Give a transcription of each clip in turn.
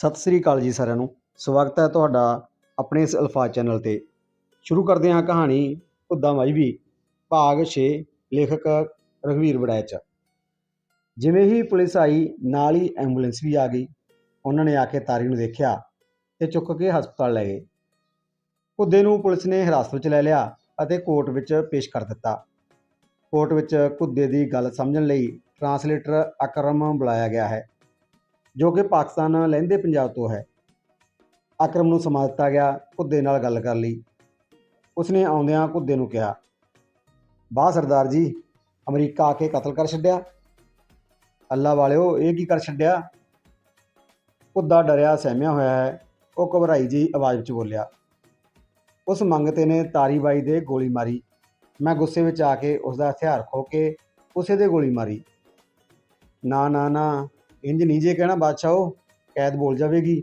ਸਤਿ ਸ੍ਰੀ ਅਕਾਲ ਜੀ ਸਾਰਿਆਂ ਨੂੰ। ਸਵਾਗਤ ਹੈ ਤੁਹਾਡਾ ਆਪਣੇ ਇਸ ਅਲਫਾਜ਼ ਚੈਨਲ ਤੇ। ਸ਼ੁਰੂ ਕਰਦੇ ਹਾਂ ਕਹਾਣੀ ਭੁੱਦਾ ਮਾਈਵੀ ਭਾਗ 6 ਲੇਖਕ ਰਘਵੀਰ ਵੜੈਚ ਜਿਵੇਂ ਹੀ ਪੁਲਿਸ ਆਈ, ਨਾਲ ਹੀ ਐਂਬੂਲੈਂਸ ਵੀ ਆ ਗਈ। ਉਹਨਾਂ ਨੇ ਆ ਕੇ ਤਾਰੀ ਨੂੰ ਦੇਖਿਆ ਤੇ ਚੁੱਕ ਕੇ ਹਸਪਤਾਲ ਲੈ ਗਏ। ਕੁੱਦੇ ਨੂੰ ਪੁਲਿਸ ਨੇ ਹਿਰਾਸਤ ਵਿੱਚ ਲੈ ਲਿਆ ਅਤੇ ਕੋਰਟ ਵਿੱਚ ਪੇਸ਼ ਕਰ ਦਿੱਤਾ। ਕੋਰਟ ਵਿੱਚ ਕੁੱਦੇ ਦੀ ਗੱਲ ਸਮਝਣ ਲਈ ਟਰਾਂਸਲੇਟਰ ਅਕਰਮ ਬੁਲਾਇਆ ਗਿਆ ਹੈ। ਜੋ ਕਿ ਪਾਕਿਸਤਾਨ ਲਹਿੰਦੇ ਪੰਜਾਬ ਤੋਂ ਹੈ। ਅਕਰਮ ਨੂੰ ਸਮਾ ਦਿੱਤਾ ਗਿਆ ਘੁੱਦੇ ਨਾਲ ਗੱਲ ਕਰ ਲਈ। ਉਸਨੇ ਆਉਂਦਿਆਂ ਘੁੱਦੇ ਨੂੰ ਕਿਹਾ, ਵਾਹ ਸਰਦਾਰ ਜੀ, ਅਮਰੀਕਾ ਆ ਕੇ ਕਤਲ ਕਰ ਛੱਡਿਆ। ਅੱਲਾ ਵਾਲਿਓ, ਇਹ ਕੀ ਕਰ ਛੱਡਿਆ? ਘੁੱਦਾ ਡਰਿਆ, ਸਹਿਮਿਆ ਹੋਇਆ ਹੈ। ਉਹ ਘਬਰਾਈ ਜੀ ਆਵਾਜ਼ ਵਿੱਚ ਬੋਲਿਆ, ਉਸ ਮੰਗਤੇ ਨੇ ਤਾਰੀ ਬਾਈ ਦੇ ਗੋਲੀ ਮਾਰੀ। ਮੈਂ ਗੁੱਸੇ ਵਿੱਚ ਆ ਕੇ ਉਸ ਦਾ ਹਥਿਆਰ ਖੋ ਕੇ ਉਸੇ ਦੇ ਗੋਲੀ ਮਾਰੀ। ਨਾ ਨਾ ਨਾ ਇੰਜ ਨਹੀਂ ਜੇ ਕਹਿਣਾ ਬਾਦਸ਼ਾਹੋ ਕੈਦ ਬੋਲ ਜਾਵੇਗੀ।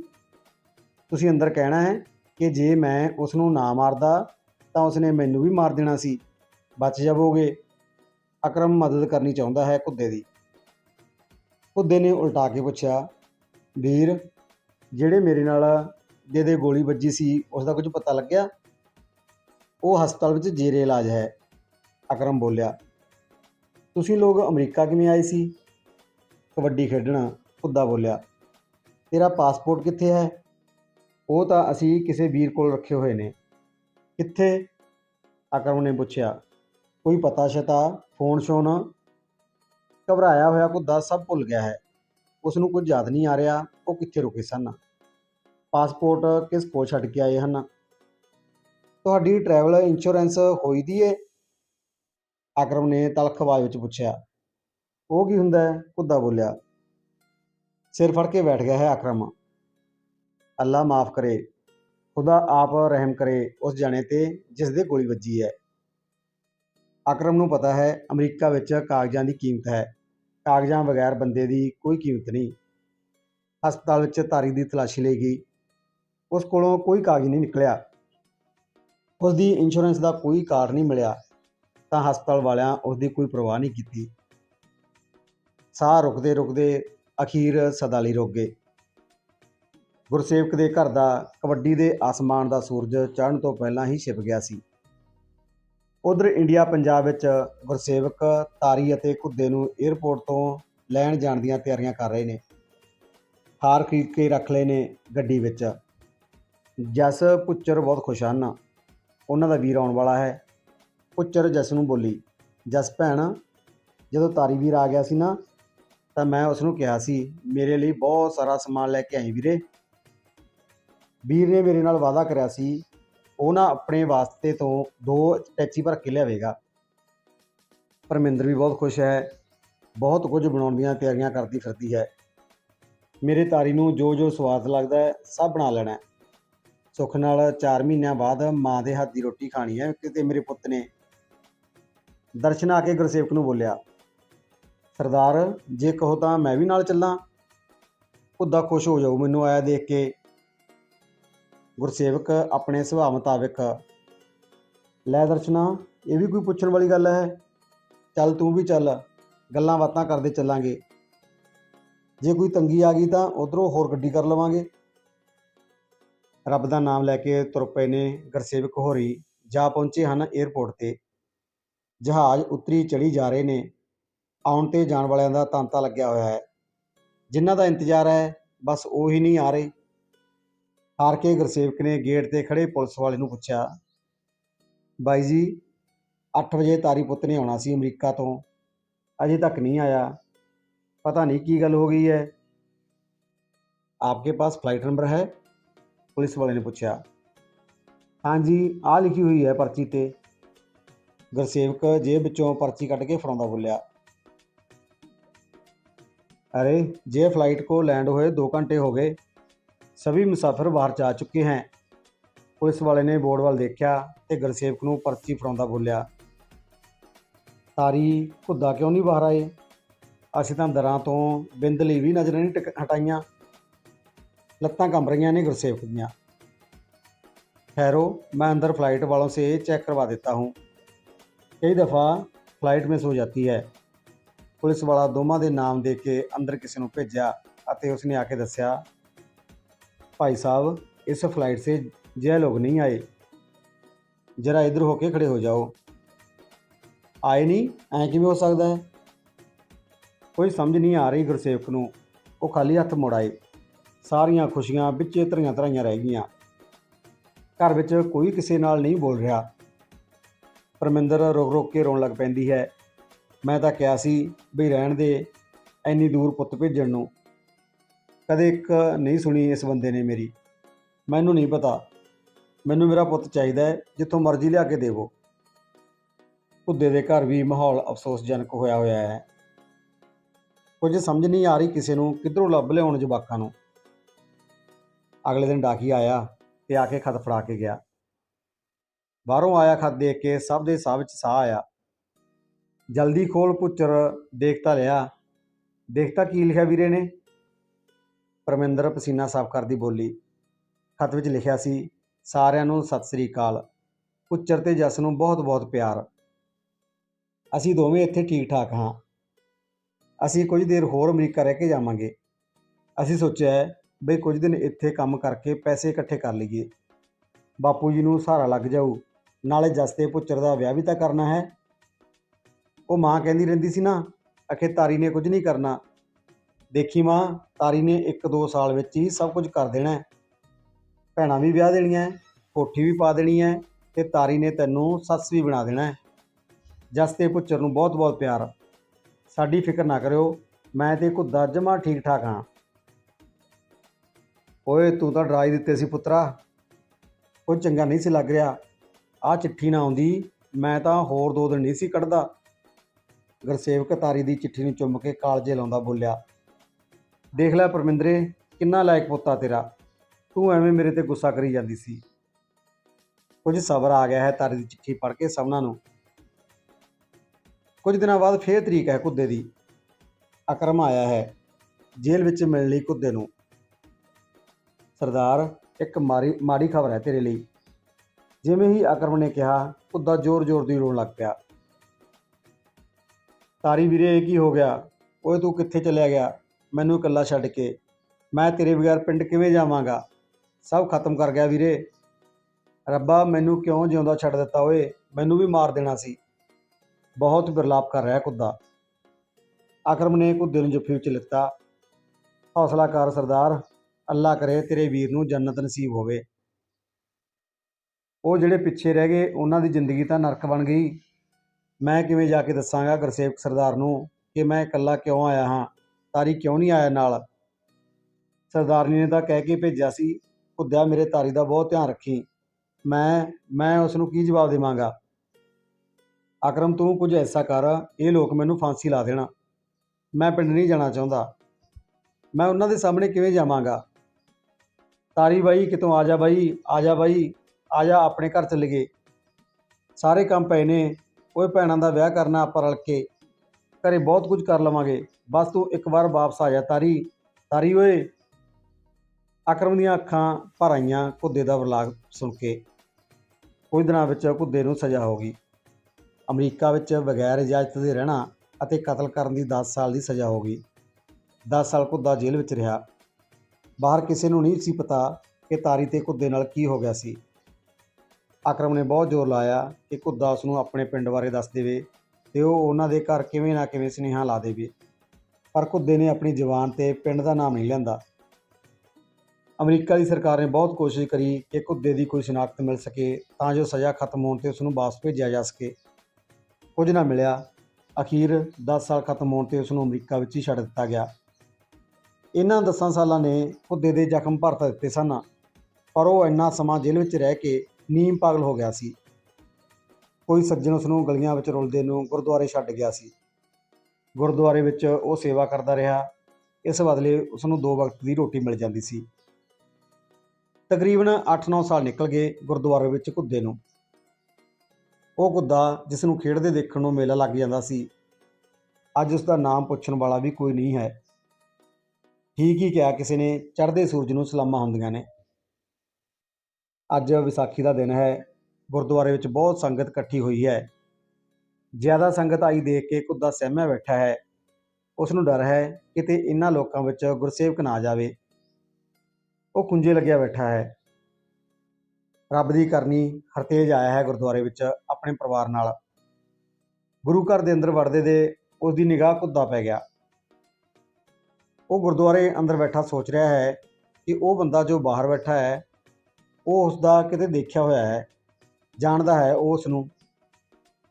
ਤੁਸੀਂ ਅੰਦਰ ਕਹਿਣਾ ਹੈ ਕਿ ਜੇ ਮੈਂ ਉਸ ਨੂੰ ਨਾ ਮਾਰਦਾ, ਤਾਂ ਉਸਨੇ ਮੈਨੂੰ ਵੀ ਮਾਰ ਦੇਣਾ ਸੀ। ਬਚ ਜਾਵੋਗੇ। ਅਕਰਮ ਮਦਦ ਕਰਨੀ ਚਾਹੁੰਦਾ ਹੈ ਕੁੱਦੇ ਦੀ। ਕੁੱਦੇ ਨੇ ਉਲਟਾ ਕੇ ਪੁੱਛਿਆ, ਵੀਰ, ਜਿਹੜੇ ਮੇਰੇ ਨਾਲ ਜਿਹਦੇ ਗੋਲੀ ਵੱਜੀ ਸੀ ਉਸ ਦਾ ਕੁਝ ਪਤਾ ਲੱਗਿਆ? ਉਹ ਹਸਪਤਾਲ ਵਿੱਚ ਜੇਰੇ ਇਲਾਜ ਹੈ। ਅਕਰਮ ਬੋਲਿਆ, ਤੁਸੀਂ ਲੋਕ ਅਮਰੀਕਾ ਕਿਵੇਂ ਆਏ ਸੀ? ਕਬੱਡੀ ਖੇਡਣਾ ਕੁੱਦਾ ਬੋਲਿਆ। ਤੇਰਾ ਪਾਸਪੋਰਟ ਕਿੱਥੇ ਹੈ? ਉਹ ਤਾਂ ਅਸੀਂ ਕਿਸੇ ਵੀਰ ਕੋਲ ਰੱਖੇ ਹੋਏ ਨੇ। ਕਿੱਥੇ? ਅਕਰਮ ਨੇ ਪੁੱਛਿਆ। ਕੋਈ ਪਤਾ ਸ਼ਤਾ? ਫੋਨ ਸ਼ੋਨ ਘਬਰਾਇਆ ਹੋਇਆ ਕੁੱਦਾ ਸਭ ਭੁੱਲ ਗਿਆ ਹੈ। ਉਸ ਨੂੰ ਕੁਝ ਯਾਦ ਨਹੀਂ ਆ ਰਿਹਾ, ਉਹ ਕਿੱਥੇ ਰੁਕੇ ਸਨ? ਪਾਸਪੋਰਟ ਕਿਸ ਕੋਲ ਛੱਡ ਕੇ ਆਏ ਹਨ? ਤੁਹਾਡੀ ਟਰੈਵਲ ਇੰਸ਼ੋਰੈਂਸ ਹੋਈ ਦੀ ਏ? ਅਕਰਮ ਨੇ ਤਲਖ ਆਵਾਜ਼ ਵਿੱਚ ਪੁੱਛਿਆ। ਉਹ ਕੀ ਹੁੰਦਾ ਹੈ? ਕੁੱਦਾ ਬੋਲਿਆ, ਸਿਰ ਫੜ ਕੇ ਬੈਠ ਗਿਆ ਹੈ ਅਕਰਮ ਅੱਲਾ ਮਾਫ ਕਰੇ, ਖੁਦਾ ਆਪ ਰਹਿਮ ਕਰੇ ਉਸ ਜਾਣੇ ਤੇ ਜਿਸ ਦੇ ਗੋਲੀ ਵੱਜੀ ਹੈ। ਅਕਰਮ ਨੂੰ ਪਤਾ ਹੈ ਅਮਰੀਕਾ ਵਿੱਚ ਕਾਗਜ਼ਾਂ ਦੀ ਕੀਮਤ ਹੈ। ਕਾਗਜ਼ਾਂ ਬਗੈਰ ਬੰਦੇ ਦੀ ਕੋਈ ਕੀਮਤ ਨਹੀਂ। ਹਸਪਤਾਲ ਵਿੱਚ ਤਾਰੀ ਦੀ ਤਲਾਸ਼ੀ ਲਈ ਗਈ। ਉਸ ਕੋਲੋਂ ਕੋਈ ਕਾਗਜ਼ ਨਹੀਂ ਨਿਕਲਿਆ। ਉਸ ਦੀ ਇੰਸ਼ੋਰੈਂਸ ਦਾ ਕੋਈ ਕਾਰਡ ਨਹੀਂ ਮਿਲਿਆ। ਤਾਂ ਹਸਪਤਾਲ ਵਾਲਿਆਂ ਉਸ ਦੀ ਕੋਈ ਪਰਵਾਹ ਨਹੀਂ ਕੀਤੀ। ਸਾਹ ਰੁਕਦੇ ਰੁਕਦੇ ਅਖੀਰ ਸਦਾ ਲਈ ਰੁਕ ਗਏ। ਗੁਰਸੇਵਕ ਦੇ ਘਰ ਦਾ, ਕਬੱਡੀ ਦੇ ਆਸਮਾਨ ਦਾ ਸੂਰਜ ਚੜ੍ਹਨ ਤੋਂ ਪਹਿਲਾਂ ਹੀ ਛਿਪ ਗਿਆ ਸੀ। ਉਧਰ ਇੰਡੀਆ ਪੰਜਾਬ ਵਿੱਚ ਗੁਰਸੇਵਕ ਤਾਰੀ ਅਤੇ ਕੁੱਦੇ ਨੂੰ 에ਅਰਪੋਰਟ ਤੋਂ ਲੈਣ ਜਾਣ ਦੀਆਂ ਤਿਆਰੀਆਂ ਕਰ ਰਹੇ ਨੇ। ਹਾਰ ਖਰੀਦ ਕੇ ਰੱਖ ਲਏ ਨੇ ਗੱਡੀ ਵਿੱਚ। ਜਸ, ਪੁੱਚਰ ਬਹੁਤ ਖੁਸ਼ ਹਨ। ਉਹਨਾਂ ਦਾ ਵੀਰ ਆਉਣ ਵਾਲਾ ਹੈ। ਪੁੱਚਰ ਜਸ ਨੂੰ ਬੋਲੀ, ਜਸ ਭੈਣ, ਜਦੋਂ ਤਾਰੀ ਵੀਰ ਆ ਗਿਆ ਸੀ ਨਾ ਤਾਂ ਮੈਂ ਉਸ ਨੂੰ ਕਿਹਾ ਸੀ, ਮੇਰੇ ਲਈ ਬਹੁਤ ਸਾਰਾ ਸਮਾਨ ਲੈ ਕੇ ਆਈ ਵੀਰੇ। ਵੀਰ ਨੇ ਮੇਰੇ ਨਾਲ ਵਾਅਦਾ ਕਰਿਆ ਸੀ, ਉਹ ਨਾ ਆਪਣੇ ਵਾਸਤੇ ਤੋਂ ਦੋ ਟੈਚੀ ਭਰ ਕੇ ਲਿਆਵੇਗਾ। ਪਰਮਿੰਦਰ ਵੀ ਬਹੁਤ ਖੁਸ਼ ਹੈ, ਬਹੁਤ ਕੁਝ ਬਣਾਉਣ ਦੀਆਂ ਤਿਆਰੀਆਂ ਕਰਦੀ ਫਿਰਦੀ ਹੈ। ਮੇਰੇ ਤਾਰੀ ਨੂੰ ਜੋ ਜੋ ਸਵਾਦ ਲੱਗਦਾ ਹੈ, ਸਭ ਬਣਾ ਲੈਣਾ ਸੁੱਖ ਨਾਲ 4 ਮਹੀਨਿਆਂ ਬਾਅਦ ਮਾਂ ਦੇ ਹੱਥ ਦੀ ਰੋਟੀ ਖਾਣੀ ਹੈ ਕਿਤੇ ਮੇਰੇ ਪੁੱਤ ਨੇ ਦਰਸ਼ਨ ਆ ਕੇ ਗੁਰਸੇਵਕ ਨੂੰ ਬੋਲਿਆ ਸਰਦਾਰ, ਜੇ ਕਹੋ ਤਾਂ ਮੈਂ ਵੀ ਨਾਲ ਚੱਲਾਂ। ਉਹਦਾ ਖੁਸ਼ ਹੋ ਜਾਊ ਮੈਨੂੰ ਆਇਆ ਦੇਖ ਕੇ। ਗੁਰਸੇਵਕ ਆਪਣੇ ਸੁਭਾਅ ਮੁਤਾਬਿਕ, ਲੈ ਦਰਸ਼ਨਾ, ਇਹ ਵੀ ਕੋਈ ਪੁੱਛਣ ਵਾਲੀ ਗੱਲ ਹੈ? ਚੱਲ ਤੂੰ ਵੀ ਚੱਲ, ਗੱਲਾਂ ਬਾਤਾਂ ਕਰਦੇ ਚੱਲਾਂਗੇ। ਜੇ ਕੋਈ ਤੰਗੀ ਆ ਗਈ ਤਾਂ ਉਧਰੋਂ ਹੋਰ ਗੱਡੀ ਕਰ ਲਵਾਂਗੇ। ਰੱਬ ਦਾ ਨਾਮ ਲੈ ਕੇ ਤੁਰ ਪਏ ਨੇ ਗੁਰਸੇਵਕ ਹੋਰੀ, ਜਾ ਪਹੁੰਚੇ ਹਨ 에ਅਰਪੋਰਟ ਤੇ। ਜਹਾਜ਼ ਉਤਰੀ ਚੜੀ ਜਾ ਰਹੇ ਨੇ। ਆਉਣ ਤੇ ਜਾਣ ਵਾਲਿਆਂ ਦਾ ਤਾਂਤਾ ਲੱਗਿਆ ਹੋਇਆ ਹੈ। ਜਿਨ੍ਹਾਂ ਦਾ ਇੰਤਜ਼ਾਰ ਹੈ, ਬਸ ਉਹ ਹੀ ਨਹੀਂ ਆ ਰਹੇ। ਹਾਰ ਕੇ ਗੁਰਸੇਵਕ ਨੇ ਗੇਟ ਤੇ ਖੜੇ ਪੁਲਿਸ ਵਾਲੇ ਨੂੰ ਪੁੱਛਿਆ, ਬਾਈ ਜੀ 8 ਵਜੇ ਤਾਰੀ ਪੁੱਤ ਨੇ ਆਉਣਾ ਸੀ ਅਮਰੀਕਾ ਤੋਂ। ਅਜੇ ਤੱਕ ਨਹੀਂ ਆਇਆ। ਪਤਾ ਨਹੀਂ ਕੀ ਗੱਲ ਹੋ ਗਈ ਹੈ। ਆਪਕੇ ਪਾਸ ਫਲਾਈਟ ਨੰਬਰ ਹੈ? ਪੁਲਿਸ ਵਾਲੇ ਨੇ ਪੁੱਛਿਆ ਹਾਂਜੀ ਆ ਲਿਖੀ ਹੋਈ ਹੈ ਪਰਚੀ ਤੇ। ਗੁਰਸੇਵਕ ਜੇਬ ਵਿੱਚੋਂ ਪਰਚੀ ਕੱਢ ਕੇ ਫੜਾਉਂਦਾ ਬੋਲਿਆ अरे ये फ्लाइट को लैंड हुए दो घंटे हो गए सभी मुसाफिर बाहर जा चुके हैं ਪੁਲਿਸ ਵਾਲੇ ਨੇ ਬੋਰਡ ਵੱਲ ਦੇਖਿਆ ਤੇ ਗੁਰਸੇਵਕ ਨੂੰ ਪਰਚੀ ਫੜਾਉਂਦਾ ਬੋਲਿਆ ਤਾਰੀ ਘੁੱਦਾ ਕਿਉਂ ਨਹੀਂ ਬਾਹਰ ਆਏ ਅਸੀਂ ਤਾਂ ਦਰਾਂ ਤੋਂ ਬਿੰਦ ਲਈ ਵੀ ਨਜ਼ਰ ਨਹੀਂ ਟਿਕ- ਹਟਾਈਆਂ ਲੱਤਾਂ ਕੰਬ ਰਹੀਆਂ ਨੇ ਗੁਰਸੇਵਕ ਦੀਆਂ ठहरो मैं अंदर फ्लाइट वालों से चेक करवा देता हूँ कई दफ़ा फ्लाइट मिस हो जाती है ਪੁਲਿਸ ਵਾਲਾ ਦੋਵਾਂ ਦੇ ਨਾਮ ਦੇ ਕੇ ਅੰਦਰ ਕਿਸੇ ਨੂੰ ਭੇਜਿਆ ਅਤੇ ਉਸਨੇ ਆ ਕੇ ਦੱਸਿਆ भाई साहब इस फ्लाइट से जय लोग नहीं आए जरा इधर होके खड़े हो जाओ ਆਏ ਨਹੀਂ ਐਂ ਕਿਵੇਂ ਹੋ ਸਕਦਾ ਹੈ ਕੋਈ ਸਮਝ ਨਹੀਂ ਆ ਰਹੀ ਗੁਰਸੇਵਕ ਨੂੰ ਉਹ ਖਾਲੀ ਹੱਥ ਮੁੜ ਆਏ ਸਾਰੀਆਂ ਖੁਸ਼ੀਆਂ ਵਿੱਚੇ ਧਰੀਆਂ ਧਰਾਈਆਂ ਰਹਿ ਗਈਆਂ ਘਰ ਵਿੱਚ ਕੋਈ ਕਿਸੇ ਨਾਲ ਨਹੀਂ ਬੋਲ ਰਿਹਾ ਪਰਮਿੰਦਰ ਰੁਕ ਰੁਕ ਕੇ ਰੋਣ ਲੱਗ ਪੈਂਦੀ ਹੈ ਮੈਂ ਤਾਂ ਕਿਹਾ ਸੀ ਵੀ ਰਹਿਣ ਦੇ ਐਨੀ ਦੂਰ ਪੁੱਤ ਭੇਜਣ ਨੂੰ। ਕਦੇ ਇੱਕ ਨਹੀਂ ਸੁਣੀ ਇਸ ਬੰਦੇ ਨੇ ਮੇਰੀ। ਮੈਨੂੰ ਨਹੀਂ ਪਤਾ। ਮੈਨੂੰ ਮੇਰਾ ਪੁੱਤ ਚਾਹੀਦਾ ਹੈ, ਜਿੱਥੋਂ ਮਰਜ਼ੀ ਲਿਆ ਕੇ ਦੇਵੋ। ਕੁੱਦੇ ਦੇ ਘਰ ਵੀ ਮਾਹੌਲ ਅਫਸੋਸਜਨਕ ਹੋਇਆ ਹੋਇਆ ਹੈ। ਕੁਝ ਸਮਝ ਨਹੀਂ ਆ ਰਹੀ ਕਿਸੇ ਨੂੰ ਕਿੱਧਰੋਂ ਲੱਭ ਲਿਆਉਣ ਜਵਾਕਾਂ ਨੂੰ। ਅਗਲੇ ਦਿਨ ਡਾਕੀ ਆਇਆ ਤੇ ਆ ਕੇ ਖਤ ਫੜਾ ਕੇ ਗਿਆ। ਬਾਹਰੋਂ ਆਇਆ ਖਤ ਦੇਖ ਕੇ ਸਭ ਦੇ ਸਾਹ ਵਿੱਚ ਸਾਹ ਆਇਆ। ਜਲਦੀ ਖੋਲ ਪੁੱਚਰ ਦੇਖਤਾ ਲਿਆ। ਦੇਖਤਾ ਕੀ ਲਿਖਿਆ ਵੀਰੇ ਨੇ? ਪਰਮਿੰਦਰ ਪਸੀਨਾ ਸਾਫ਼ ਕਰਦੀ ਬੋਲੀ। ਖਤ ਵਿੱਚ ਲਿਖਿਆ ਸੀ, ਸਾਰਿਆਂ ਨੂੰ ਸਤਿ ਸ੍ਰੀ ਅਕਾਲ। ਪੁੱਚਰ ਤੇ ਜਸ ਨੂੰ ਬਹੁਤ ਬਹੁਤ ਪਿਆਰ। ਅਸੀਂ ਦੋਵੇਂ ਇੱਥੇ ਠੀਕ ਠਾਕ ਹਾਂ। ਅਸੀਂ ਕੁਝ ਦੇਰ ਹੋਰ ਅਮਰੀਕਾ ਰਹਿ ਕੇ ਜਾਵਾਂਗੇ। ਅਸੀਂ ਸੋਚਿਆ ਹੈ ਬਈ ਕੁਝ ਦਿਨ ਇੱਥੇ ਕੰਮ ਕਰਕੇ ਪੈਸੇ ਇਕੱਠੇ ਕਰ ਲਈਏ। ਬਾਪੂ ਜੀ ਨੂੰ ਸਹਾਰਾ ਲੱਗ ਜਾਊ। ਨਾਲੇ ਜਸ ਤੇ ਪੁੱਚਰ ਦਾ ਵਿਆਹ ਵੀ ਤਾਂ ਕਰਨਾ ਹੈ। ਉਹ ਮਾਂ ਕਹਿੰਦੀ ਰਹਿੰਦੀ ਸੀ ਨਾ, ਅਖੇ ਤਾਰੀ ਨੇ ਕੁਝ ਨਹੀਂ ਕਰਨਾ। ਦੇਖੀ ਮਾਂ, ਤਾਰੀ ਨੇ 1-2 ਸਾਲ ਵਿੱਚ ਹੀ ਸਭ ਕੁਝ ਕਰ ਦੇਣਾ ਹੈ। ਭੈਣਾਂ ਵੀ ਵਿਆਹ ਦੇਣੀਆਂ ਕੋਠੀ ਵੀ ਪਾ ਦੇਣੀ ਹੈ ਤੇ ਤਾਰੀ ਨੇ ਤੈਨੂੰ ਸੱਸ ਵੀ ਬਣਾ ਦੇਣਾ ਜਸ ਤੇ ਪੁੱਚਰ ਨੂੰ ਬਹੁਤ ਬਹੁਤ ਪਿਆਰ। ਸਾਡੀ ਫਿਕਰ ਨਾ ਕਰਿਓ, ਮੈਂ ਤੇ ਘੁੱਦਾ ਜਮਾ ਠੀਕ ਠਾਕ ਹਾਂ। ਓਏ, ਤੂੰ ਤਾਂ ਡਰਾਈ ਦਿੱਤੇ ਸੀ ਪੁੱਤਰਾ। ਕੋਈ ਚੰਗਾ ਨਹੀਂ ਸੀ ਲੱਗ ਰਿਹਾ। ਆ ਚਿੱਠੀ ਨਾ ਆਉਂਦੀ, ਮੈਂ ਤਾਂ ਹੋਰ ਦੋ ਦਿਨ ਨਹੀਂ ਸੀ ਕੱਢਦਾ। ਗੁਰਸੇਵਕ ਤਾਰੀ ਦੀ ਚਿੱਠੀ ਨੂੰ ਚੁੰਮ ਕੇ ਕਾਲਜੇ ਲਾਉਂਦਾ ਬੋਲਿਆ, ਦੇਖ ਲੈ ਪਰਮਿੰਦਰੇ, ਕਿੰਨਾ ਲਾਇਕ ਪੁੱਤਾ ਤੇਰਾ। ਤੂੰ ਐਵੇਂ ਮੇਰੇ ਤੇ ਗੁੱਸਾ ਕਰੀ ਜਾਂਦੀ ਸੀ। ਕੁਝ ਸਬਰ ਆ ਗਿਆ ਹੈ ਤਾਰੀ ਦੀ ਚਿੱਠੀ ਪੜ੍ਹ ਕੇ ਸਭਨਾਂ ਨੂੰ। ਕੁਝ ਦਿਨਾਂ ਬਾਅਦ ਫੇਰ ਤਰੀਕ ਹੈ ਕੁੱਦੇ ਦੀ। ਅਕਰਮ ਆਇਆ ਹੈ ਜੇਲ੍ਹ ਵਿੱਚ ਮਿਲਣ ਲਈ ਕੁੱਦੇ ਨੂੰ। ਸਰਦਾਰ, ਇੱਕ ਮਾਰੀ, ਮਾੜੀ ਖਬਰ ਹੈ ਤੇਰੇ ਲਈ। ਜਿਵੇਂ ਹੀ ਅਕਰਮ ਨੇ ਕਿਹਾ, ਕੁੱਦਾ ਜ਼ੋਰ-ਜ਼ੋਰ ਦੀ ਰੋਣ ਲੱਗ ਪਿਆ। ਤਾਰੀ ਵੀਰੇ, ਇਹ ਕੀ ਹੋ ਗਿਆ? ਓਏ, ਤੂੰ ਕਿੱਥੇ ਚਲਿਆ ਗਿਆ? ਮੈਨੂੰ ਇਕੱਲਾ ਛੱਡ ਕੇ। ਮੈਂ ਤੇਰੇ ਬਗੈਰ ਪਿੰਡ ਕਿਵੇਂ ਜਾਵਾਂਗਾ? ਸਭ ਖਤਮ ਕਰ ਗਿਆ ਵੀਰੇ। ਰੱਬਾ, ਮੈਨੂੰ ਕਿਉਂ ਜਿਉਂਦਾ ਛੱਡ ਦਿੱਤਾ ਓਏ? ਮੈਨੂੰ ਵੀ ਮਾਰ ਦੇਣਾ ਸੀ। ਬਹੁਤ ਬਿਰਲਾਪ ਕਰ ਰਿਹਾ ਕੁੱਦਾ ਅਕਰਮ ਨੇ ਕੁੱਦੇ ਨੂੰ ਜੱਫੀ ਵਿੱਚ ਲਿੱਤਾ। ਹੌਸਲਾ ਕਰ ਸਰਦਾਰ। ਅੱਲਾ ਕਰੇ ਤੇਰੇ ਵੀਰ ਨੂੰ ਜੰਨਤ ਨਸੀਬ ਹੋਵੇ। ਉਹ ਜਿਹੜੇ ਪਿੱਛੇ ਰਹਿ ਗਏ, ਉਹਨਾਂ ਦੀ ਜ਼ਿੰਦਗੀ ਤਾਂ ਨਰਕ ਬਣ ਗਈ। ਮੈਂ ਕਿਵੇਂ ਜਾ ਕੇ ਦੱਸਾਂਗਾ ਗੁਰਸੇਵਕ ਸਰਦਾਰ ਨੂੰ ਕਿ ਮੈਂ ਇਕੱਲਾ ਕਿਉਂ ਆਇਆ ਹਾਂ? ਤਾਰੀ ਕਿਉਂ ਨਹੀਂ ਆਇਆ ਨਾਲ? ਸਰਦਾਰਨੀ ਨੇ ਤਾਂ ਕਹਿ ਕੇ ਭੇਜਿਆ ਸੀ ਕੁੱਦਿਆ ਮੇਰੇ ਤਾਰੀ ਦਾ ਬਹੁਤ ਧਿਆਨ ਰੱਖੀ। ਮੈਂ ਮੈਂ ਉਸ ਨੂੰ ਕੀ ਜਵਾਬ ਦੇਵਾਂਗਾ? ਅਕਰਮ, ਤੂੰ ਕੁਝ ਐਸਾ ਕਰ, ਇਹ ਲੋਕ ਮੈਨੂੰ ਫਾਂਸੀ ਲਾ ਦੇਣਾ। ਮੈਂ ਪਿੰਡ ਨਹੀਂ ਜਾਣਾ ਚਾਹੁੰਦਾ। ਮੈਂ ਉਹਨਾਂ ਦੇ ਸਾਹਮਣੇ ਕਿਵੇਂ ਜਾਵਾਂਗਾ? ਤਾਰੀ ਬਾਈ, ਕਿਤੋਂ ਆ ਜਾ ਬਾਈ, ਆ ਜਾ ਬਾਈ, ਆ ਜਾ, ਆਪਣੇ ਘਰ ਚੱਲ ਗਏ। ਸਾਰੇ ਕੰਮ ਪਏ ਨੇ ਓਏ ਭੈਣਾਂ ਦਾ ਵਿਆਹ ਕਰਨਾ ਆਪਾਂ ਰਲ ਕੇ, ਘਰੇ ਬਹੁਤ ਕੁਝ ਕਰ ਲਵਾਂਗੇ। ਬਸ ਤੂੰ ਇੱਕ ਵਾਰ ਵਾਪਸ ਆ ਜਾ ਤਾਰੀ। ਤਾਰੀ ਓਏ, ਅਕਰਮ ਦੀਆਂ ਅੱਖਾਂ ਭਰ ਆਈਆਂ ਘੁੱਦੇ ਦਾ ਵਰਲਾਗ ਸੁਣ ਕੇ। ਕੁਝ ਦਿਨਾਂ ਵਿੱਚ ਕੁੱਦੇ ਨੂੰ ਸਜ਼ਾ ਹੋ ਗਈ। ਅਮਰੀਕਾ ਵਿੱਚ ਬਗੈਰ ਇਜਾਜ਼ਤ ਦੇ ਰਹਿਣਾ ਅਤੇ ਕਤਲ ਕਰਨ ਦੀ 10 ਸਾਲ ਦੀ ਸਜ਼ਾ ਹੋ ਗਈ। 10 ਸਾਲ ਕੁੱਦਾ ਜੇਲ੍ਹ ਵਿੱਚ ਰਿਹਾ। ਬਾਹਰ ਕਿਸੇ ਨੂੰ ਨਹੀਂ ਸੀ ਪਤਾ ਕਿ ਤਾਰੀ ਤੇ ਕੁੱਦੇ ਨਾਲ ਕੀ ਹੋ ਗਿਆ ਸੀ। ਅਕਰਮ ਨੇ ਬਹੁਤ ਜ਼ੋਰ ਲਾਇਆ ਕਿ ਘੁੱਦਾ ਉਸ ਨੂੰ ਆਪਣੇ ਪਿੰਡ ਬਾਰੇ ਦੱਸ ਦੇਵੇ ਤੇ ਉਹ ਉਹਨਾਂ ਦੇ ਘਰ ਕਿਵੇਂ ਨਾ ਕਿਵੇਂ ਸੁਨੇਹਾ ਲਾ ਦੇਵੇ। ਪਰ ਕੁੱਦੇ ਨੇ ਆਪਣੀ ਜ਼ੁਬਾਨ ਤੇ ਪਿੰਡ ਦਾ ਨਾਮ ਨਹੀਂ ਲੈਂਦਾ। ਅਮਰੀਕਾ ਦੀ ਸਰਕਾਰ ਨੇ ਬਹੁਤ ਕੋਸ਼ਿਸ਼ ਕਰੀ ਕਿ ਕੁੱਦੇ ਦੀ ਕੋਈ ਸ਼ਨਾਖਤ ਮਿਲ ਸਕੇ ਤਾਂ ਜੋ ਸਜ਼ਾ ਖਤਮ ਹੋਣ ਤੇ ਉਸ ਨੂੰ ਵਾਪਸ ਭੇਜਿਆ ਜਾ ਸਕੇ। ਕੁਝ ਨਾ ਮਿਲਿਆ, ਅਖੀਰ 10 ਸਾਲ ਖਤਮ ਹੋਣ ਤੇ ਉਸ ਨੂੰ ਅਮਰੀਕਾ ਵਿੱਚ ਹੀ ਛੱਡ ਦਿੱਤਾ ਗਿਆ। ਇਹਨਾਂ 10 ਸਾਲਾਂ ਨੇ ਕੁੱਦੇ ਦੇ ਜ਼ਖਮ ਭਰਤ ਦਿੱਤੇ ਸਨ, ਪਰ ਉਹ ਇੰਨਾ ਸਮਾਂ ਜੇਲ੍ਹ ਵਿੱਚ ਰਹਿ ਕੇ ਨੀਮ ਪਾਗਲ ਹੋ ਗਿਆ ਸੀ। ਕੋਈ ਸੱਜਣ ਉਸ ਨੂੰ ਗਲੀਆਂ ਵਿੱਚ ਰੁਲਦੇ ਨੂੰ ਗੁਰਦੁਆਰੇ ਛੱਡ ਗਿਆ ਸੀ। ਗੁਰਦੁਆਰੇ ਵਿੱਚ ਉਹ ਸੇਵਾ ਕਰਦਾ ਰਿਹਾ। ਇਸ ਬਦਲੇ ਉਸ ਨੂੰ ਦੋ ਵਕਤ ਦੀ ਰੋਟੀ ਮਿਲ ਜਾਂਦੀ ਸੀ। ਤਕਰੀਬਨ 8-9 ਸਾਲ ਨਿਕਲ ਗਏ ਗੁਰਦੁਆਰੇ ਵਿੱਚ ਕੁੱਦੇ ਨੂੰ। ਉਹ ਕੁੱਦਾ ਜਿਸ ਨੂੰ ਖੇਡਦੇ ਦੇਖਣ ਨੂੰ ਮੇਲਾ ਲੱਗ ਜਾਂਦਾ ਸੀ। ਅੱਜ ਉਸ ਦਾ ਨਾਮ ਪੁੱਛਣ ਵਾਲਾ ਵੀ ਕੋਈ ਨਹੀਂ ਹੈ। ਠੀਕ ਹੀ ਕਿਹਾ ਕਿਸੇ ਨੇ, ਚੜ੍ਹਦੇ ਸੂਰਜ ਨੂੰ ਸਲਾਮਾਂ ਹੁੰਦੀਆਂ ਨੇ। ਅੱਜ ਵਿਸਾਖੀ ਦਾ ਦਿਨ ਹੈ। ਗੁਰਦੁਆਰੇ ਵਿੱਚ ਬਹੁਤ ਸੰਗਤ ਇਕੱਠੀ ਹੋਈ ਹੈ। ਜ਼ਿਆਦਾ ਸੰਗਤ ਆਈ ਦੇਖ ਕੇ ਕੁੱਦਾ ਸਹਿਮਿਆ ਬੈਠਾ ਹੈ। ਉਸ ਨੂੰ ਡਰ ਹੈ ਕਿਤੇ ਇਹਨਾਂ ਲੋਕਾਂ ਵਿੱਚ ਗੁਰਸੇਵਕ ਨਾ ਜਾਵੇ। ਉਹ ਕੁੰਜੇ ਲੱਗਿਆ ਬੈਠਾ ਹੈ। ਰੱਬ ਦੀ ਕਰਨੀ ਹਰਤੇਜ ਆਇਆ ਹੈ ਗੁਰਦੁਆਰੇ ਵਿੱਚ ਆਪਣੇ ਪਰਿਵਾਰ ਨਾਲ। ਗੁਰੂ ਘਰ ਦੇ ਅੰਦਰ ਵੜਦੇ ਦੇ ਉਸ ਦੀ ਨਿਗਾਹ ਕੁੱਦਾ ਪੈ ਗਿਆ। ਉਹ ਗੁਰਦੁਆਰੇ ਅੰਦਰ ਬੈਠਾ ਸੋਚ ਰਿਹਾ ਹੈ ਕਿ ਉਹ ਬੰਦਾ ਜੋ ਬਾਹਰ ਬੈਠਾ ਹੈ ਉਹ ਉਸ ਦਾ ਕਿਤੇ ਦੇਖਿਆ ਹੋਇਆ ਹੈ, ਜਾਣਦਾ ਹੈ ਉਹ ਉਸ ਨੂੰ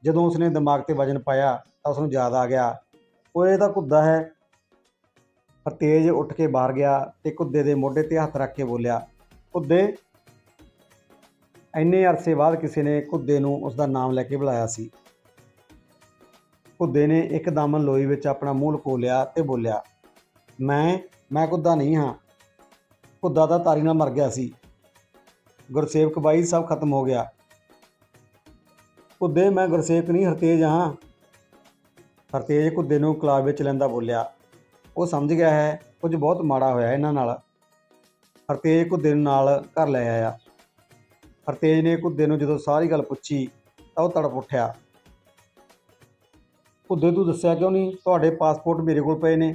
ਜਦੋਂ ਉਸਨੇ ਦਿਮਾਗ ਤੇ ਵਜਨ ਪਾਇਆ ਤਾਂ ਉਸ ਨੂੰ ਯਾਦ ਆ ਗਿਆ। ਉਹ ਇਹ ਤਾਂ ਕੁੱਦਾ ਹੈ। ਪਰ ਤੇਜ ਉੱਠ ਕੇ ਬਾਹਰ ਗਿਆ ਤੇ ਕੁੱਦੇ ਦੇ ਮੋਢੇ ਤੇ ਹੱਥ ਰੱਖ ਕੇ ਬੋਲਿਆ, ਕੁੱਦੇ, ਇੰਨੇ ਅਰਸੇ ਬਾਅਦ ਕਿਸੇ ਨੇ ਕੁੱਦੇ ਨੂੰ ਉਸ ਦਾ ਨਾਮ ਲੈ ਕੇ ਬੁਲਾਇਆ ਸੀ। ਕੁੱਦੇ ਨੇ ਇੱਕ ਦਮਨ ਲੋਈ ਵਿੱਚ ਆਪਣਾ ਮੂੰਹ ਲਕੋ ਲਿਆ ਤੇ ਬੋਲਿਆ, ਮੈਂ ਮੈਂ ਕੁੱਦਾ ਨਹੀਂ ਹਾਂ। ਕੁੱਦਾ ਤਾਂ ਤਾਰੀ ਨਾਲ ਮਰ ਗਿਆ ਸੀ। ਗੁਰਸੇਵਕ ਬਾਈ ਸਭ ਖਤਮ ਹੋ ਗਿਆ। ਕੁੱਦੇ ਮੈਂ ਗੁਰਸੇਵਕ ਨਹੀਂ, ਹਰਤੇਜ ਹਾਂ। ਹਰਤੇਜ ਕੁੱਦੇ ਨੂੰ ਕਲਾਬ ਵਿੱਚ ਲੈਂਦਾ ਬੋਲਿਆ। ਉਹ ਸਮਝ ਗਿਆ ਹੈ, ਕੁਝ ਬਹੁਤ ਮਾੜਾ ਹੋਇਆ ਇਹਨਾਂ ਨਾਲ। ਹਰਤੇਜ ਕੁੱਦੇ ਨਾਲ ਘਰ ਲੈ ਆਇਆ। ਹਰਤੇਜ ਨੇ ਕੁੱਦੇ ਨੂੰ ਜਦੋਂ ਸਾਰੀ ਗੱਲ ਪੁੱਛੀ, ਤਾਂ ਉਹ ਤੜਪ ਉੱਠਿਆ। ਕੁੱਦੇ ਤੂੰ ਦੱਸਿਆ ਕਿਉਂ ਨਹੀਂ? ਤੁਹਾਡੇ ਪਾਸਪੋਰਟ ਮੇਰੇ ਕੋਲ ਪਏ ਨੇ।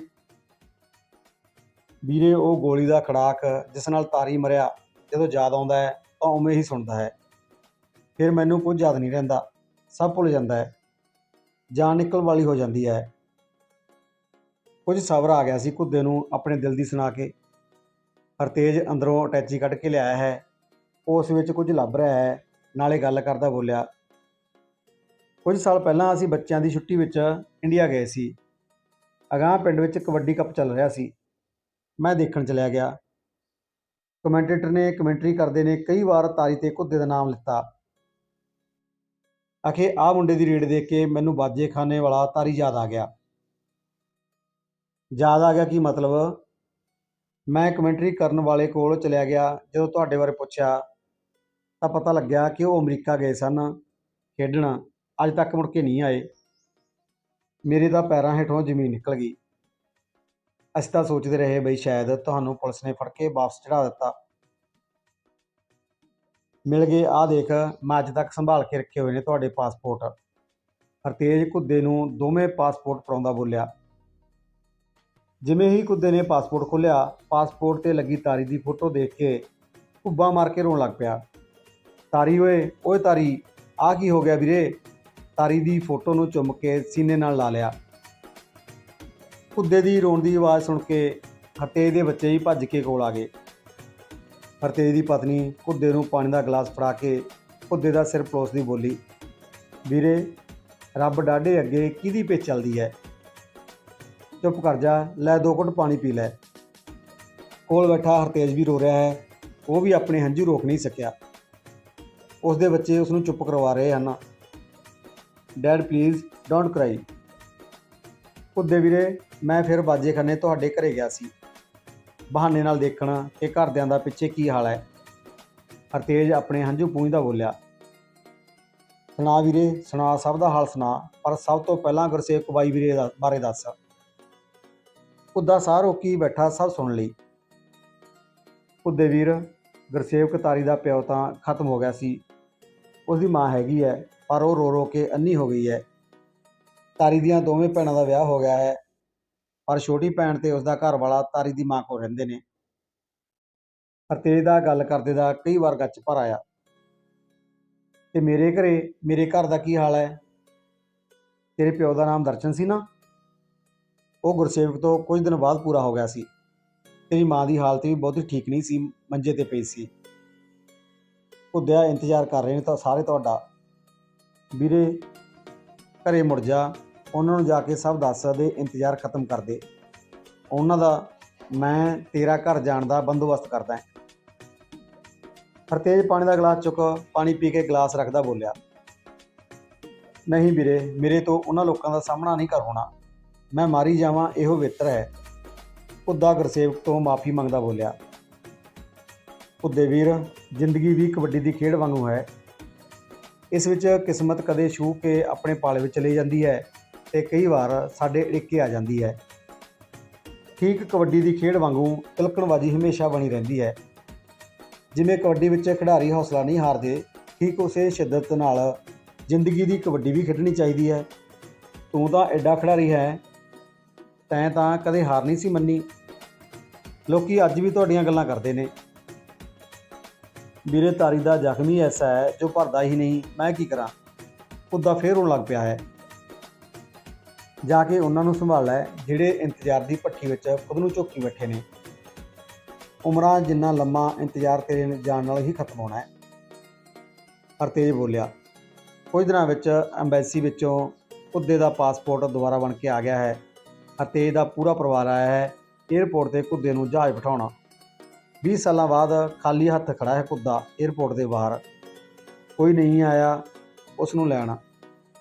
ਵੀਰੇ, ਉਹ ਗੋਲੀ ਦਾ ਖੜਾਕ ਜਿਸ ਨਾਲ ਤਾਰੀ ਮਰਿਆ। ਜਦੋਂ ਯਾਦ ਆਉਂਦਾ ਹੈ ਤਾਂ ਉਵੇਂ ਹੀ ਸੁਣਦਾ ਹੈ। ਫਿਰ ਮੈਨੂੰ ਕੁਝ ਯਾਦ ਨਹੀਂ ਰਹਿੰਦਾ, ਸਭ ਭੁੱਲ ਜਾਂਦਾ ਹੈ। ਜਾਨ ਨਿਕਲ ਵਾਲੀ ਹੋ ਜਾਂਦੀ ਹੈ। ਕੁਝ ਸਬਰ ਆ ਗਿਆ ਸੀ ਕੁੱਦੇ ਨੂੰ ਆਪਣੇ ਦਿਲ ਦੀ ਸੁਣਾ ਕੇ। ਹਰਤੇਜ ਅੰਦਰੋਂ ਅਟੈਚੀ ਕੱਢ ਕੇ ਲਿਆਇਆ ਹੈ। ਉਸ ਵਿੱਚ ਕੁਝ ਲੱਭ ਰਿਹਾ ਹੈ, ਨਾਲੇ ਗੱਲ ਕਰਦਾ ਬੋਲਿਆ, ਕੁਝ ਸਾਲ ਪਹਿਲਾਂ ਅਸੀਂ ਬੱਚਿਆਂ ਦੀ ਛੁੱਟੀ ਵਿੱਚ ਇੰਡੀਆ ਗਏ ਸੀ। ਅਗਾਂਹ ਪਿੰਡ ਵਿੱਚ ਕਬੱਡੀ ਕੱਪ ਚੱਲ ਰਿਹਾ ਸੀ। ਮੈਂ ਦੇਖਣ ਚਲਿਆ ਗਿਆ। ਕਮੈਂਟੇਟਰ ਨੇ ਕਮੈਂਟਰੀ ਕਰਦੇ ਨੇ, ਕਈ ਵਾਰ ਤਾਰੀ ਤੇ ਕੁੱਦੇ ਦਾ ਨਾਮ ਲਿੱਤਾ। ਆਖੇ ਆਹ ਮੁੰਡੇ ਦੀ ਰੇਡ ਦੇਖ ਕੇ ਮੈਨੂੰ ਬਾਜੇ ਖਾਨੇ ਵਾਲਾ ਤਾਰੀ ਯਾਦ ਆ ਗਿਆ। ਯਾਦ ਆ ਗਿਆ ਕੀ ਮਤਲਬ? ਮੈਂ ਕਮੈਂਟਰੀ ਕਰਨ ਵਾਲੇ ਕੋਲ ਚਲਿਆ ਗਿਆ, ਜਦੋਂ ਤੁਹਾਡੇ ਬਾਰੇ ਪੁੱਛਿਆ, ਤਾਂ ਪਤਾ ਲੱਗਿਆ ਕਿ ਉਹ ਅਮਰੀਕਾ ਗਏ ਸਨ, ਖੇਡਣ। ਅੱਜ ਤੱਕ ਮੁੜ ਕੇ ਨਹੀਂ ਆਏ। ਮੇਰੇ ਤਾਂ ਪੈਰਾਂ ਹੇਠੋਂ ਜ਼ਮੀਨ ਨਿਕਲ ਗਈ। ਅਸੀਂ ਤਾਂ ਸੋਚਦੇ ਰਹੇ ਬਈ ਸ਼ਾਇਦ ਤੁਹਾਨੂੰ ਪੁਲਿਸ ਨੇ ਫੜ ਕੇ ਵਾਪਸ ਚੜਾ ਦਿੱਤਾ। ਮਿਲ ਗਏ। ਆਹ ਦੇਖ, ਮੈਂ ਅੱਜ ਤੱਕ ਸੰਭਾਲ ਕੇ ਰੱਖੇ ਹੋਏ ਨੇ ਤੁਹਾਡੇ ਪਾਸਪੋਰਟ। ਹਰਤੇਜ ਕੁੱਦੇ ਨੂੰ ਦੋਵੇਂ ਪਾਸਪੋਰਟ ਪਰਾਉਂਦਾ ਬੋਲਿਆ। ਜਿਵੇਂ ਹੀ ਕੁੱਦੇ ਨੇ ਪਾਸਪੋਰਟ ਖੋਲ੍ਹਿਆ, ਪਾਸਪੋਰਟ ਤੇ ਲੱਗੀ ਤਾਰੀ ਦੀ ਫੋਟੋ ਦੇਖ ਕੇ ਕੁੱਬਾ ਮਾਰ ਕੇ ਰੋਣ ਲੱਗ ਪਿਆ। ਤਾਰੀ ਓਏ ਓਏ ਤਾਰੀ ਆ ਕੀ ਹੋ ਗਿਆ ਵੀਰੇ? ਤਾਰੀ ਦੀ ਫੋਟੋ ਨੂੰ ਚੁੰਮ ਕੇ ਸੀਨੇ ਨਾਲ ਲਾ ਲਿਆ। ਕੁੱਦੇ ਦੀ ਰੋਣ ਦੀ ਆਵਾਜ਼ ਸੁਣ ਕੇ ਹਰਤੇਜ ਦੇ ਬੱਚੇ ਹੀ ਭੱਜ ਕੇ ਕੋਲ ਆ ਗਏ। ਹਰਤੇਜ ਦੀ ਪਤਨੀ ਕੁੱਦੇ ਨੂੰ ਪਾਣੀ ਦਾ ਗਲਾਸ ਫੜਾ ਕੇ ਕੁੱਦੇ ਦਾ ਸਿਰ ਪਲੋਸਦੀ ਬੋਲੀ, ਵੀਰੇ, ਰੱਬ ਡਾਢੇ ਅੱਗੇ ਕਿਹਦੀ ਪੇ ਚੱਲਦੀ ਹੈ ਚੁੱਪ ਕਰ ਜਾ, ਲੈ ਦੋ ਘੁੱਟ ਪਾਣੀ ਪੀ ਲੈ। ਕੋਲ ਬੈਠਾ ਹਰਤੇਜ ਵੀ ਰੋ ਰਿਹਾ ਹੈ, ਉਹ ਵੀ ਆਪਣੇ ਹੰਝੂ ਰੋਕ ਨਹੀਂ ਸਕਿਆ। ਉਸ ਦੇ ਬੱਚੇ ਉਸ ਨੂੰ ਚੁੱਪ ਕਰਵਾ ਰਹੇ ਹਨ। ਡੈਡ, ਪਲੀਜ਼ ਡੋਂਟ ਕਰਾਈ। ਕੁੱਦੇ ਵੀਰੇ, ਮੈਂ ਫਿਰ ਬਾਜੇ ਖੰਨੇ ਤੁਹਾਡੇ ਘਰੇ ਗਿਆ ਸੀ। ਬਹਾਨੇ ਨਾਲ ਦੇਖਣ ਕਿ ਘਰਦਿਆਂ ਦਾ ਪਿੱਛੇ ਕੀ ਹਾਲ ਹੈ। ਹਰਤੇਜ ਆਪਣੇ ਹੰਝੂ ਪੂੰਝਦਾ ਬੋਲਿਆ, ਸੁਣਾ ਵੀਰੇ, ਸੁਣਾ, ਸਭ ਦਾ ਹਾਲ ਸੁਣਾ, ਪਰ ਸਭ ਤੋਂ ਪਹਿਲਾਂ ਗੁਰਸੇਵਕ ਬਾਈ ਵੀਰੇ ਦਾ ਬਾਰੇ ਦੱਸ। ਕੁੱਦਾ ਸਾਹ ਰੋਕੀ ਬੈਠਾ ਸਭ ਸੁਣ ਲਈ। ਕੁੱਦੇ ਵੀਰ ਗੁਰਸੇਵਕ ਤਾਰੀ ਦਾ ਪਿਓ ਤਾਂ ਖਤਮ ਹੋ ਗਿਆ ਸੀ। ਉਸ ਦੀ ਮਾਂ ਹੈਗੀ ਹੈ, ਪਰ ਉਹ ਰੋ ਰੋ ਕੇ ਅੰਨੀ ਹੋ ਗਈ ਹੈ। ਤਾਰੀ ਦੀਆਂ ਦੋਵੇਂ ਭੈਣਾਂ ਦਾ ਵਿਆਹ ਹੋ ਗਿਆ ਹੈ। ਪਰ ਛੋਟੀ ਭੈਣ ਤੇ ਉਸ ਦਾ ਘਰ ਵਾਲਾ ਤਾਰੀ ਦੀ ਮਾਂ ਕੋਲ ਰਹਿੰਦੇ ਨੇ। ਹਰਤੇਜ ਦਾ ਗੱਲ ਕਰਦੇ ਦਾ ਕਈ ਵਾਰ ਗੱਚ ਭਰ ਆਇਆ। ਤੇ ਮੇਰੇ ਘਰੇ, ਮੇਰੇ ਘਰ ਦਾ ਕੀ ਹਾਲ ਹੈ? ਤੇਰੇ ਪਿਓ ਦਾ ਨਾਮ ਦਰਸ਼ਨ ਸੀ ਨਾ? ਉਹ ਗੁਰਸੇਵਕ ਤੋਂ ਕੁਝ ਦਿਨ ਬਾਅਦ ਪੂਰਾ ਹੋ ਗਿਆ ਸੀ। ਤੇਰੀ ਮਾਂ ਦੀ ਹਾਲਤ ਵੀ ਬਹੁਤੀ ਠੀਕ ਨਹੀਂ ਸੀ, ਮੰਜੇ ਤੇ ਪਈ ਸੀ। ਉਹਦਾ ਇੰਤਜ਼ਾਰ ਕਰ ਰਹੇ ਨੇ ਤਾਂ ਸਾਰੇ ਤੁਹਾਡਾ। ਵੀਰੇ, ਘਰੇ ਮੁੜ ਜਾ। ਉਹਨਾਂ ਨੂੰ ਜਾ ਕੇ ਸਭ ਦੱਸ ਦੇ, ਇੰਤਜ਼ਾਰ ਖਤਮ ਕਰ ਦੇ। ਉਹਨਾਂ ਦਾ ਮੈਂ ਤੇਰਾ ਘਰ ਜਾਣ ਦਾ ਬੰਦੋਬਸਤ ਕਰਦਾ ਹਾਂ। ਹਰਤੇਜ ਪਾਣੀ ਦਾ ਗਲਾਸ ਚੁੱਕ, ਪਾਣੀ ਪੀ ਕੇ ਗਲਾਸ ਰੱਖਦਾ ਬੋਲਿਆ, ਨਹੀਂ ਵੀਰੇ, ਮੇਰੇ ਤੋਂ ਉਹਨਾਂ ਲੋਕਾਂ ਦਾ ਸਾਹਮਣਾ ਨਹੀਂ ਕਰ ਹੋਣਾ। ਮੈਂ ਮਾਰੀ ਜਾਵਾਂ, ਇਹੋ ਬਿਹਤਰ ਹੈ। ਉਦਾ ਗੁਰਸੇਵਕ ਤੋਂ ਮਾਫੀ ਮੰਗਦਾ ਬੋਲਿਆ, ਉਦੇ ਵੀਰ, ਜ਼ਿੰਦਗੀ ਵੀ ਕਬੱਡੀ ਦੀ ਖੇਡ ਵਾਂਗੂ ਹੈ। ਇਸ ਵਿੱਚ ਕਿਸਮਤ ਕਦੇ ਛੂ ਕੇ ਆਪਣੇ ਪਾਲੇ ਵਿੱਚ ਚਲੀ ਜਾਂਦੀ ਹੈ। ਤੇ ਕਈ ਵਾਰ ਸਾਡੇ ੜਿੱਕੇ ਆ ਜਾਂਦੀ ਹੈ। ਠੀਕ ਕਬੱਡੀ ਦੀ ਖੇਡ ਵਾਂਗੂ ਤਿਲਕਣਬਾਜ਼ੀ ਹਮੇਸ਼ਾ ਬਣੀ ਰਹਿੰਦੀ ਹੈ। ਜਿਵੇਂ ਕਬੱਡੀ ਵਿੱਚ ਖਿਡਾਰੀ ਹੌਸਲਾ ਨਹੀਂ ਹਾਰਦੇ, ਠੀਕ ਉਸੇ ਸ਼ਿੱਦਤ ਨਾਲ ਜ਼ਿੰਦਗੀ ਦੀ ਕਬੱਡੀ ਵੀ ਖੇਡਣੀ ਚਾਹੀਦੀ ਹੈ। ਤੂੰ ਤਾਂ ਐਡਾ ਖਿਡਾਰੀ ਹੈ, ਤੈਂ ਤਾਂ ਕਦੇ ਹਾਰ ਨਹੀਂ ਸੀ ਮੰਨੀ। ਲੋਕੀ ਅੱਜ ਵੀ ਤੁਹਾਡੀਆਂ ਗੱਲਾਂ ਕਰਦੇ ਨੇ। ਵੀਰੇ, ਤਾਰੀ ਦਾ ਜ਼ਖਮੀ ਐਸਾ ਹੈ ਜੋ ਭਰਦਾ ਹੀ ਨਹੀਂ, ਮੈਂ ਕੀ ਕਰਾਂ? ਕੁੱਦਾ ਫੇਰ ਹੋਣ ਲੱਗ ਪਿਆ ਹੈ। ਜਾ ਕੇ ਉਹਨਾਂ ਨੂੰ ਸੰਭਾਲ ਲੈ, ਜਿਹੜੇ ਇੰਤਜ਼ਾਰ ਦੀ ਭੱਠੀ ਵਿੱਚ ਖੁਦ ਨੂੰ ਝੋਕੀ ਬੈਠੇ ਨੇ। ਉਮਰਾਂ ਜਿੰਨਾ ਲੰਮਾ ਇੰਤਜ਼ਾਰ ਤੇਰੇ ਜਾਣ ਨਾਲ ਹੀ ਖਤਮ ਹੋਣਾ ਹੈ। ਹਰਤੇਜ ਬੋਲਿਆ, ਕੁਝ ਦਿਨਾਂ ਵਿੱਚ ਐਮਬੈਸੀ ਵਿੱਚੋਂ ਕੁੱਦੇ ਦਾ ਪਾਸਪੋਰਟ ਦੁਬਾਰਾ ਬਣ ਕੇ ਆ ਗਿਆ ਹੈ ਹਰਤੇਜ ਦਾ ਪੂਰਾ ਪਰਿਵਾਰ ਆਇਆ ਹੈ ਏਅਰਪੋਰਟ ਤੇ ਕੁੱਦੇ ਨੂੰ ਜਹਾਜ਼ ਬਿਠਾਉਣਾ। 20 ਸਾਲਾਂ ਬਾਅਦ ਖਾਲੀ ਹੱਥ ਖੜਾ ਹੈ ਕੁੱਦਾ ਏਅਰਪੋਰਟ ਦੇ ਬਾਹਰ। ਕੋਈ ਨਹੀਂ ਆਇਆ ਉਸ ਨੂੰ ਲੈਣ।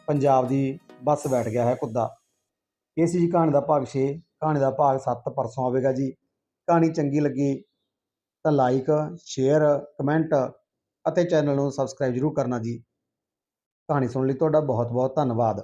ਪੰਜਾਬ ਦੀ ਬੱਸ ਬੈਠ ਗਿਆ ਹੈ ਕੁੱਦਾ। ਇਹ ਸੀ ਜੀ ਕਹਾਣੀ ਦਾ ਭਾਗ 6 ਕਹਾਣੀ ਦਾ ਭਾਗ 7 ਪਰਸੋਂ ਆਵੇਗਾ ਜੀ। ਕਹਾਣੀ ਚੰਗੀ ਲੱਗੀ ਤਾਂ ਲਾਈਕ ਸ਼ੇਅਰ ਕਮੈਂਟ ਅਤੇ ਚੈਨਲ ਨੂੰ ਸਬਸਕ੍ਰਾਈਬ ਜ਼ਰੂਰ ਕਰਨਾ ਜੀ। ਕਹਾਣੀ ਸੁਣਨ ਲਈ ਤੁਹਾਡਾ ਬਹੁਤ ਬਹੁਤ ਧੰਨਵਾਦ।